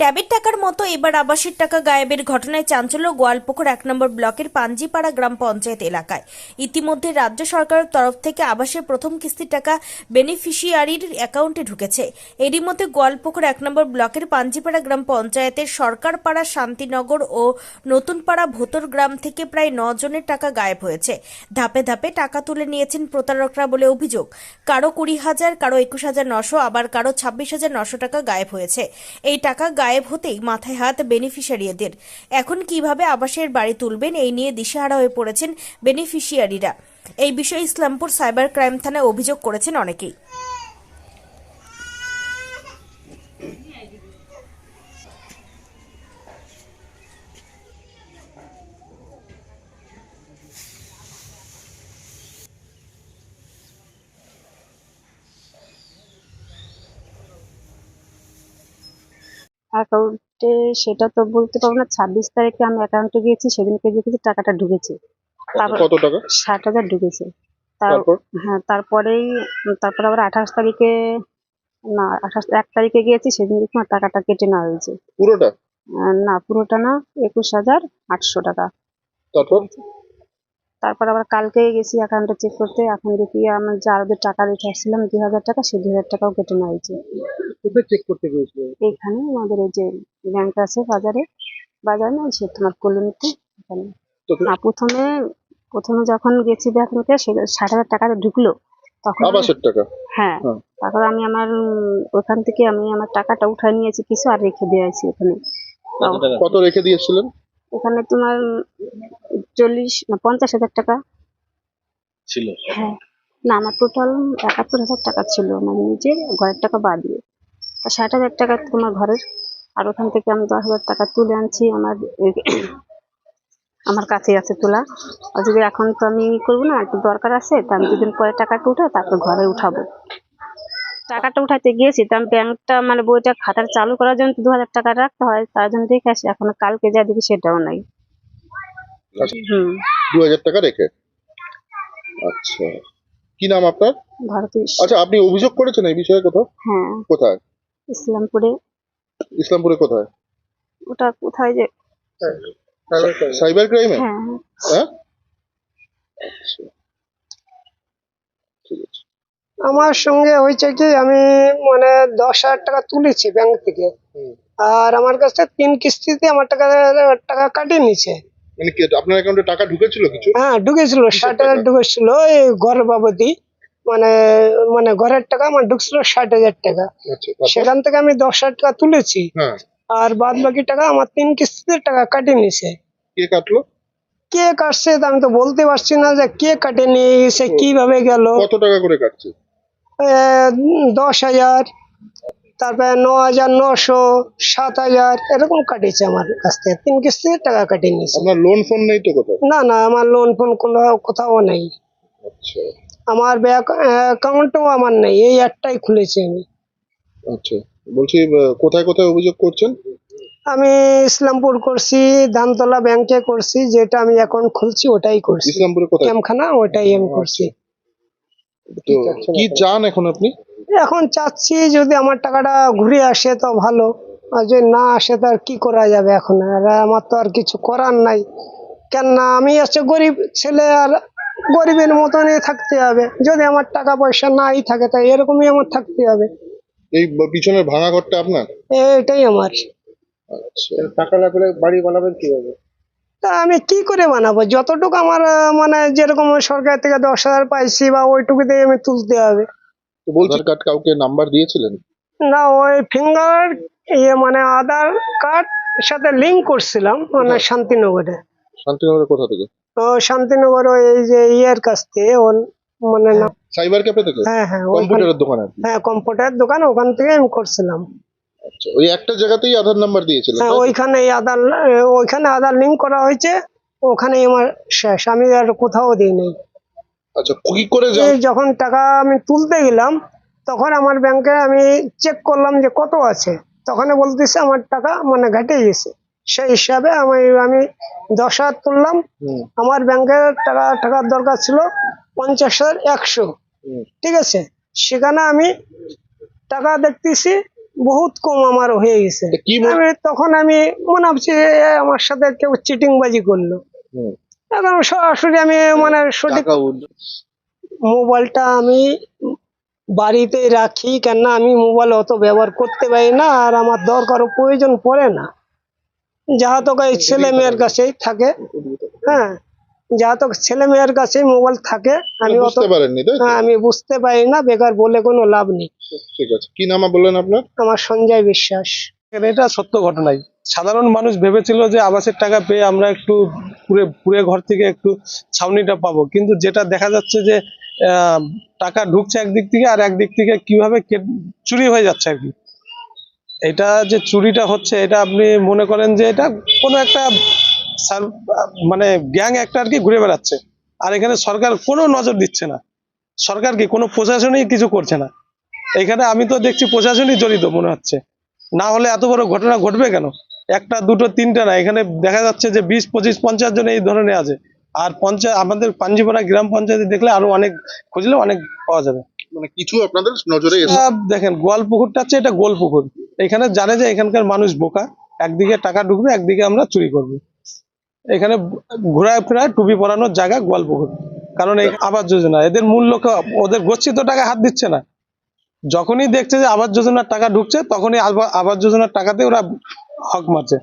ট্যাবের টাকার মতো এবার আবাসের টাকা গায়েবের ঘটনায় চাঞ্চল্য গোয়ালপুকুর এক নম্বর ব্লকের পাঞ্জিপাড়া গ্রাম পঞ্চায়েত এলাকায়। ইতিমধ্যে রাজ্য সরকারের তরফ থেকে আবাসের প্রথম কিস্তির টাকা বেনিফিশিয়ারির অ্যাকাউন্টে ঢুকেছে। এরই মধ্যে গোয়ালপুকুর এক নম্বর ব্লকের পাঞ্জিপাড়া গ্রাম পঞ্চায়েতের সরকারপাড়া শান্তিনগর ও নতুনপাড়া ভোতর গ্রাম থেকে প্রায় ন জনের টাকা গায়েব হয়েছে। ধাপে ধাপে টাকা তুলে নিয়েছেন প্রতারকরা বলে অভিযোগ। কারও কুড়ি হাজার, কারও একুশ হাজার নশো, আবার কারও ছাব্বিশ হাজার নশো টাকা গায়েব হয়েছে। এই টাকা হতেই মাথায় হাত বেনিফিশিয়ারিদের। এখন কীভাবে আবাসের বাড়ি তুলবেন এই নিয়ে দিশেহারা হয়ে পড়েছেন বেনিফিশিয়ারিরা। এই বিষয়ে ইসলামপুর সাইবার ক্রাইম থানায় অভিযোগ করেছেন অনেকেই। অ্যাকাউন্টে সেটা তো বলতে পারব না ছাব্বিশ তারিখে আমি অ্যাকাউন্টে গিয়েছি সেদিনকে দেখেছি টাকাটা ঢুকেছে। তারপর কত টাকা? ষাট হাজার ঢুকেছে। তার তারপর? হ্যাঁ তারপরেই তারপর আবার আঠাশ তারিখে না আঠাশ এক তারিখে গিয়েছি সেদিন দেখি আমার টাকাটা কেটে নেওয়া হয়েছে। পুরোটা? না পুরোটা না একুশ হাজার আটশো টাকা। তারপর? তারপর আবার কালকে গেছি অ্যাকাউন্টে চেক করতে এখন দেখি আমি যা ওদের টাকা রেখে আসছিলাম দুই হাজার টাকা সেই দুই হাজার টাকাও কেটে নেওয়া হয়েছে। কোথায় চেক করতে গিয়েছিল। এইখানে আমাদের এই যে ব্যাংক আছে বাজারে বাজার না সে তোমার কলোনিতে এখানে। না প্রথমে প্রথমে যখন গেছি ব্যাংকে সে ষাট হাজার টাকাটা ঢুকলো। তখন আবাসের টাকা? হ্যাঁ হ্যাঁ। তারপর আমি আমার ওখান থেকে আমি আমার টাকাটা উঠায় নিয়েছি কিছু আর রেখে দিয়েছি ওখানে। কত রেখে দিয়েছিলেন? ওখানে তোমার চল্লিশ না পঞ্চাশ হাজার টাকা। ছিল। হ্যাঁ। না আমার টোটাল একাত্তর হাজার টাকা ছিল। আমার নিজের ঘরের টাকা বাদ তা ষাট হাজার টাকা তোমার ঘরের। আর ওখান থেকে আমি দশ হাজার টাকা তুলে আনছি আমার আমার কাছে আছে তোলা। আর যদি এখন তো আমি করব না একটু দরকার আছে তা আমি দুদিন পরে টাকাটা উঠে তারপর ঘরে উঠাবো। টাকাটা উঠাতে গিয়েছি তা ব্যাংকটা মানে বইটা খাতার চালু করার জন্য দু হাজার টাকা রাখতে হয় তার জন্য দেখে আসি। এখন কালকে যা দেখি সেটাও নাই। আচ্ছা। হুম। দু হাজার টাকা রেখে? আচ্ছা। কি নাম আপনার? ভারতীয় আচ্ছা আপনি অভিযোগ করেছেন এই বিষয়ে কোথাও? হ্যাঁ। কোথায়? ইসলামপুরে। ইসলামপুরে কোথায়? ওটা কোথায় যে সাইবার ক্রাইমে। হ্যাঁ হ্যাঁ। হ্যাঁ? আমার সঙ্গে হয়েছে কি আমি মানে দশ হাজার টাকা তুলেছি ব্যাংক থেকে। আর আমার কাছে তিন কিস্তিতে আমার টাকা টাকা কাটিয়ে নিছে মানে কি আপনার অ্যাকাউন্টে টাকা ঢুকেছিল কিছু? হ্যাঁ ঢুকেছিল ষাট হাজার ঢুকেছিল এই ঘর বাবদি মানে মানে ঘরের টাকা আমার ঢুকছিল ষাট হাজার টাকা। আচ্ছা সেখান থেকে আমি দশ হাজার টাকা তুলেছি। হ্যাঁ। আর বাদ বাকি টাকা আমার তিন কিস্তিতে টাকা কাটিয়ে নিছে কে কাটলো? কে কাটছে আমি তো বলতে পারছি না যে কে কাটে নিয়ে গেছে কীভাবে গেল। কত টাকা করে কাটছে? দশ হাজার তারপরে ন হাজার নশো সাত হাজার এরকম কাটিয়েছে আমার কাছ থেকে। তিন কিস্তিতে টাকা কাটিয়ে নিয়েছে। আপনার লোন ফোন নেই তো কোথাও? না না আমার লোন ফোন কোনো কোথাও নেই। আচ্ছা। আমার ব্যাংক অ্যাকাউন্টও আমার নেই এই একটাই খুলেছি আমি। আচ্ছা বলছি কোথায় কোথায় অভিযোগ করছেন? আমি ইসলামপুর করছি ধানতলা ব্যাংকে করছি যেটা আমি অ্যাকাউন্ট খুলছি ওটাই করছি। ইসলামপুরে কোথায়? ক্যাম্পখানা ওটাই আমি করছি। তো কি চান এখন আপনি? এখন চাচ্ছি যদি আমার টাকাটা ঘুরে আসে তো ভালো আর যদি না আসে তো আর কি করা যাবে এখন? আর আমার তো আর কিছু করার নাই। কেননা আমি হচ্ছে গরিব ছেলে আর গরিবের মতনই থাকতে হবে। যদি আমার টাকা পয়সা নাই থাকে তাই এরকমই আমার থাকতে হবে। এই পিছনের ভাঙা ঘরটা আপনার? এটাই আমার। আচ্ছা। টাকা লাগলে বাড়ি বানাবেন কীভাবে? তা আমি কি করে বানাবো? যতটুকু আমার মানে যেরকম সরকার থেকে দশ হাজার পাইছি বা ওইটুকু দিয়ে আমি তুলতে হবে। তো আধার কার্ড কাউকে নাম্বার দিয়েছিলেন? না ওই ফিঙ্গার ইয়ে মানে আধার কার্ড সাথে লিঙ্ক করছিলাম মানে কোথায়? শান্তিনগরে। শান্তিনগরের কোথা থেকে? তো শান্তিনগর ওই এই যে ইয়ের কাছ থেকে ওর মানে সাইবার ক্যাফে থেকে? হ্যাঁ হ্যাঁ কম্পিউটারের দোকানে আর হ্যাঁ কম্পিউটার দোকান ওখান থেকে আমি করছিলাম। আচ্ছা ওই একটা জায়গাতেই আধার নাম্বার দিয়েছিলেন হ্যাঁ? ওইখানে আধার ওইখানে আধার লিঙ্ক করা হয়েছে ওখানেই আমার শেষ আমি আর কোথাও দিই নাই আচ্ছা কি করে যখন টাকা আমি তুলতে গেলাম তখন আমার ব্যাংকে আমি চেক করলাম যে কত আছে। তখন বলতেছে আমার টাকা মানে ঘাটে গেছে। সেই হিসাবে আমি আমি দশ হাজার তুললাম। আমার ব্যাংকের টাকা টাকার দরকার ছিল পঞ্চাশ হাজার একশো। ঠিক আছে? সেখানে আমি টাকা দেখতেছি বহুত কম আমার হয়ে গেছে। আমি তখন আমি মনে ভাবছি আমার সাথে কেউ চিটিংবাজি করল। এখন সরাসরি আমি মানে সঠিক মোবাইলটা আমি বাড়িতেই রাখি কেননা আমি মোবাইল অত ব্যবহার করতে পারি না আর আমার দরকারও প্রয়োজন পড়ে না। যাহা তো এই ছেলে মেয়ের কাছেই থাকে। হ্যাঁ যাহা তো ছেলে মেয়ের কাছেই মোবাইল থাকে আমি অত বুঝতে পারেননি হ্যাঁ, আমি বুঝতে পারি না বেকার বলে কোনো লাভ নেই। ঠিক আছে। কি নাম বললেন আপনার? আমার সঞ্জয় বিশ্বাস। এটা সত্য ঘটনাই। সাধারণ মানুষ ভেবেছিল যে আবাসের টাকা পেয়ে আমরা একটু পুরে পুরে ঘর থেকে একটু ছাউনিটা পাবো। কিন্তু যেটা দেখা যাচ্ছে যে টাকা ঢুকছে একদিক থেকে আর একদিক থেকে কীভাবে কে- চুরি হয়ে যাচ্ছে আর কি। এটা যে চুরিটা হচ্ছে এটা আপনি মনে করেন যে এটা কোনো একটা মানে গ্যাং একটা আর কি ঘুরে বেড়াচ্ছে। আর এখানে সরকার কোনো নজর দিচ্ছে না। সরকার কি কোনো প্রশাসনই কিছু করছে না। এখানে আমি তো দেখছি প্রশাসনই জড়িত মনে হচ্ছে। না হলে এত বড় ঘটনা ঘটবে কেন? একটা দুটো তিনটা না। এখানে দেখা যাচ্ছে যে বিশ পঁচিশ পঞ্চাশ জন এই ধরনের আছে। আর পঞ্চায়েত আমাদের পাঞ্জিপাড়া গ্রাম পঞ্চায়েতে দেখলে আরও অনেক খুঁজলে অনেক পাওয়া যাবে। মানে কিছু আপনাদের নজরে দেখেন গোয়াল পুকুরটা হচ্ছে এটা গোল পুকুর এখানে জানে যে এখানকার মানুষ বোকা একদিকে টাকা ঢুকবে একদিকে আমরা চুরি করব। এখানে ঘোরায় ফেরায় টুপি পরানোর জায়গা গোয়াল পুকুর কারণ এই আবাস যোজনা এদের মূল লক্ষ্য ওদের গচ্ছিত টাকা হাত দিচ্ছে না। যখনই দেখছে যে আবাস যোজনার টাকা ঢুকছে তখনই আবা- আবাস যোজনার টাকাতে ওরা হক মারছে।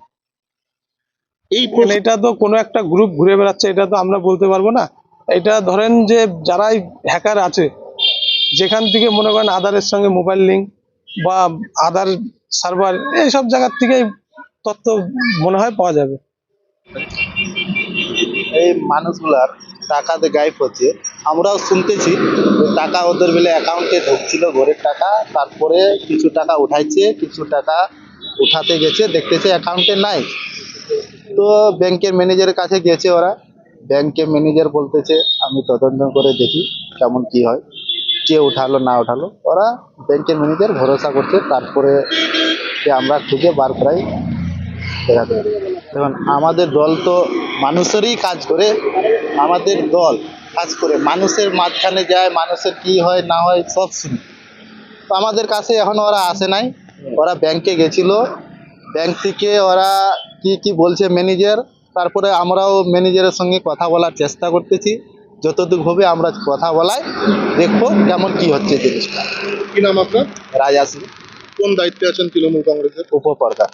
এই এটা তো কোনো একটা গ্রুপ ঘুরে বেড়াচ্ছে এটা তো আমরা বলতে পারব না। এটা ধরেন যে যারাই হ্যাকার আছে যেখান থেকে মনে করেন আধারের সঙ্গে মোবাইল লিঙ্ক বা আধার সার্ভার এইসব জায়গার থেকেই তথ্য মনে হয় পাওয়া যাবে। এই মানুষগুলার টাকাতে গায়েব হচ্ছে। আমরাও শুনতেছি টাকা ওদের বেলে অ্যাকাউন্টে ঢুকছিল, ঘরের টাকা, তারপরে কিছু টাকা উঠাইছে, কিছু টাকা উঠাতে গেছে, দেখতেছে অ্যাকাউন্টে নাই। তো ব্যাংকের ম্যানেজারের কাছে গেছে ওরা। ব্যাংকের ম্যানেজার বলতেছে, আমি তদন্ত করে দেখি কেমন কি হয়। কে উঠালো, না উঠালো, ওরা ব্যাংকের ম্যানেজার ভরসা করছে, তারপরে আমরা খুঁজে বার করাই দেখাতে। দেখুন, আমাদের দল তো মানুষেরই কাজ করে, আমাদের দল কাজ করে, মানুষের মাঝখানে যায়, মানুষের কি হয়, না হয়, সব শুনে তো আমাদের কাছে এখন ওরা আসে নাই, ওরা ব্যাংকে গেছিল ব্যাংক থেকে ওরা কি কি বলছে ম্যানেজার তারপরে আমরাও ম্যানেজারের সঙ্গে কথা বলার চেষ্টা করতেছি যতটুকু হবে আমরা কথা বলাই দেখব কেমন কি হচ্ছে জিনিসটা। কি নাম আপনার? রাজা সিং। কোন দায়িত্বে আছেন তৃণমূল কংগ্রেসের? উপপ্রধান